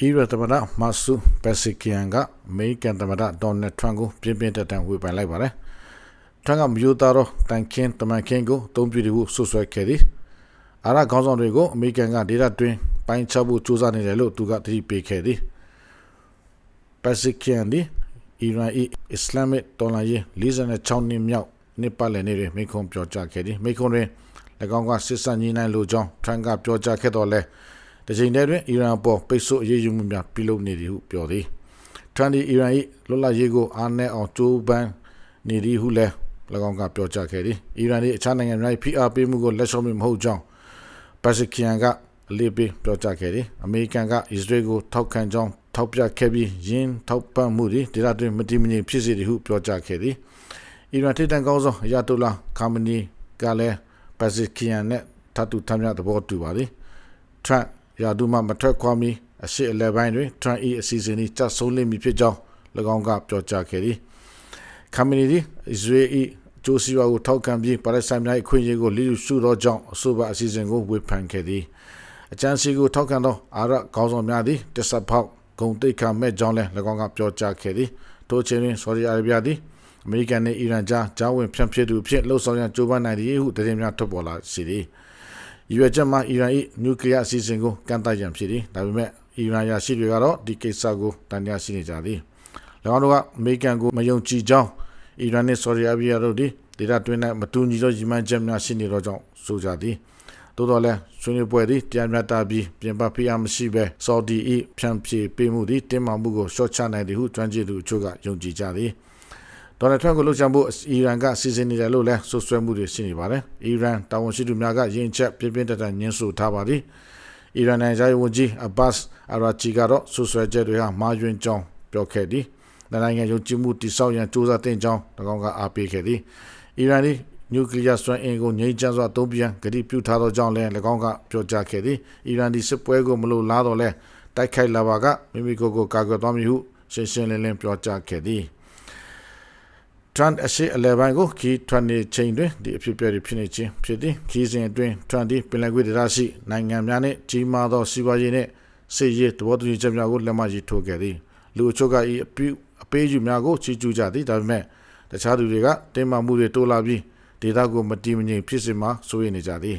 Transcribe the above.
အီရတ်သမ္မတမာဆူပက်ဆီကီယန်ကအမေရိကန်သမ္မတဒေါ်နယ်ထရန့်ကိုပြင်းပြင်းထန်ထန်ဝေဖန်လိုက်ပါတယ်။ထရန့်ကမြို့သားတော်တန်ကင်းတမန်ကင်းကိုအသုံးပြုတယ်ဟုဆွဆွဲခဲ့သည်။အာရခေါင်းဆောင်တွေကိုအမေရိကန်ကဒေသတွင်းပိုင်းခြားဖို့ကြိုးစားနေတယ်လို့သူကသတိပေးခဲ့သည်။ပက်ဆီကီယန်ဒီအီရန်၏အစ္စလာမစ်တော်လှန်ရေး46နှစ်မြောက်နှစ်ပတ်လည်နေ့တွင်မိန့်ခွန်းပြောကြားခဲ့သည်။မိန့်ခွန်းတွင်၎င်းကစစ်ဆန်ညီနိုင်လိုကြောင်းထရန့်ကပြောကြားခဲ့တော်လဲ။ တချိန်တည်းတွင်အီရန်ပေါ်ပိတ်ဆို့အရေးယူမှုများပြုလုပ်နေသည်ဟုပြောသည်ထန်ဒီအီရန်၏လွတ်လပ်ရေးကိုအားနည်းအောင်ကြိုးပမ်းနေသည်ဟုလည်း၎င်းကပြောကြားခဲ့သည်အီရန်၏အခြားနိုင်ငံများ၏ဖိအားပေးမှုကိုလက်လျှော့မမဟုတ်ကြောင်းပတ်စကီယန်ကအလေးပေးပြောကြားခဲ့သည်အမေရိကန်ကအစ္စရေးကိုထောက်ခံကြောင်းထောက်ပြခဲ့ပြီးယင်းထောက်ပံ့မှုတွေဒေသတွင်းမတည်မငြိမ်ဖြစ်စေသည်ဟုပြောကြားခဲ့သည်အီရန်ထိပ်တန်းကောင်းဆောင်အယာတိုလာခါမနီကလည်းပတ်စကီယန်နဲ့ထပ်တူထမ်းမြသဘောတူပါသည်ထရန့် ရာဒူမှမထွက်ခွာမီအရှိအလဲပိုင်းတွင် Trump ၏အစီအစဉ်၏ကြဆုံးလိမ့်မည်ဖြစ်ကြောင်း၎င်းကပြောကြားခဲ့သည်။ Community Israel ၏ကျိုးစီးပွားကိုထောက်ခံပြီးပါလက်စတိုင်းများအခွင့်အရေးကိုလိလူရှုသောကြောင့်အဆိုပါအစီအစဉ်ကိုဝေဖန်ခဲ့သည်။အကြံစီကိုထောက်ခံသောအာရခေါင်းဆောင်များသည်တစ္ဆဖောက်ဂုံတိတ်ခမဲ့ကြောင်းလည်း၎င်းကပြောကြားခဲ့သည်။ထို့ချိန်တွင်ဆော်ဒီအာရေဗျသည်အမေရိကန်နှင့်အီရန်ကြားကြားဝင်ဖြန့်ဖြည့်သူဖြစ်လှုပ်ဆောင်ရန်ကြိုးပမ်းနိုင်သည်ဟုသတင်းများထွက်ပေါ်လာရှိသည်။ ရွေချက်မှာအီရန်၏နျူကလ িয়ার အစီအစဉ်ကိုကန့်သတ်ရန်ဖြစ်သည်ဒါပေမဲ့အီရန်ရရှိတွေကတော့ဒီကိစ္စကိုတန်တရားရှိနေကြသည်၎င်းတို့ကအမေရိကန်ကိုမယုံကြည်ကြောင်းအီရန်နဲ့ဆော်ဒီအာရေဗျတို့သည်ဒေသတွင်း၌မတူညီသောရည်မှန်းချက်များရှိနေသောကြောင့်ဆိုကြသည်သို့တော်လည်းဆွေးနွေးပွဲသည်တရားမျှတပြီးပြင်ပဖိအားမရှိဘဲဆော်ဒီ၏ဖြန့်ဖြေပေးမှုသည်တင်းမာမှုကိုရှော့ချနိုင်သည်ဟုကျွမ်းကျင်သူအချို့ကယုံကြည်ကြသည် ဒေါ်နယ်ထရန့်ကိုလှုပ်ရှားဖို့အီရန်ကစီစဉ်နေတယ်လို့လည်းဆွဆွဲမှုတွေရှိနေပါတယ်။အီရန်တာဝန်ရှိသူများကယင်းချက်ပြင်းပြင်းထန်ထန်ညှင်းဆိုထားပါသည်။အီရန်နိုင်ငံသားဝန်ကြီးအဘတ်အရာချီကတော့ဆွဆွဲချက်တွေဟာမာယွင်ကြောင်းပြောခဲ့သည်။နိုင်ငံယုံကြည်မှုတိဆောက်ရန်စ조사တင်ကြောင်း၎င်းကအားပေးခဲ့သည်။အီရန်သည်နျူကလ িয়ার စွမ်းအင်ကိုငြိမ်းချမ်းစွာသုံးပြန်ဂတိပြုထားသောကြောင့်လည်း၎င်းကပြောကြားခဲ့သည်။အီရန်သည်စစ်ပွဲကိုမလိုလားတော့လဲတိုက်ခိုက်လာပါကမိမိကိုယ်ကိုကာကွယ်သွားမည်ဟုရှင်းရှင်းလင်းလင်းပြောကြားခဲ့သည်။ Trump အရှိအလဲပိုင်းကိုခီးထွက်နေချိန်တွင်ဒီအဖြစ်အပျက်တွေဖြစ်နေခြင်းဖြစ်သည်ခီးစဉ်အတွင်း Trump ဒီပင်လယ်ကွေ့ဒေသရှိနိုင်ငံများနှင့်ကြီးမားသောစီးပွားရေးနှင့်စစ်ရေးတဘောတူညီချက်များကိုလက်မှတ်ရေးထိုးခဲ့သည်လူအချို့ကဤအပြုအပေးယူများကိုချီးကျူးကြသည်ဒါပေမဲ့တခြားသူတွေကတင်းမာမှုတွေတိုးလာပြီးဒေသကိုမတည်မငြိမ်ဖြစ်စေမှာစိုးရိမ်နေကြသည်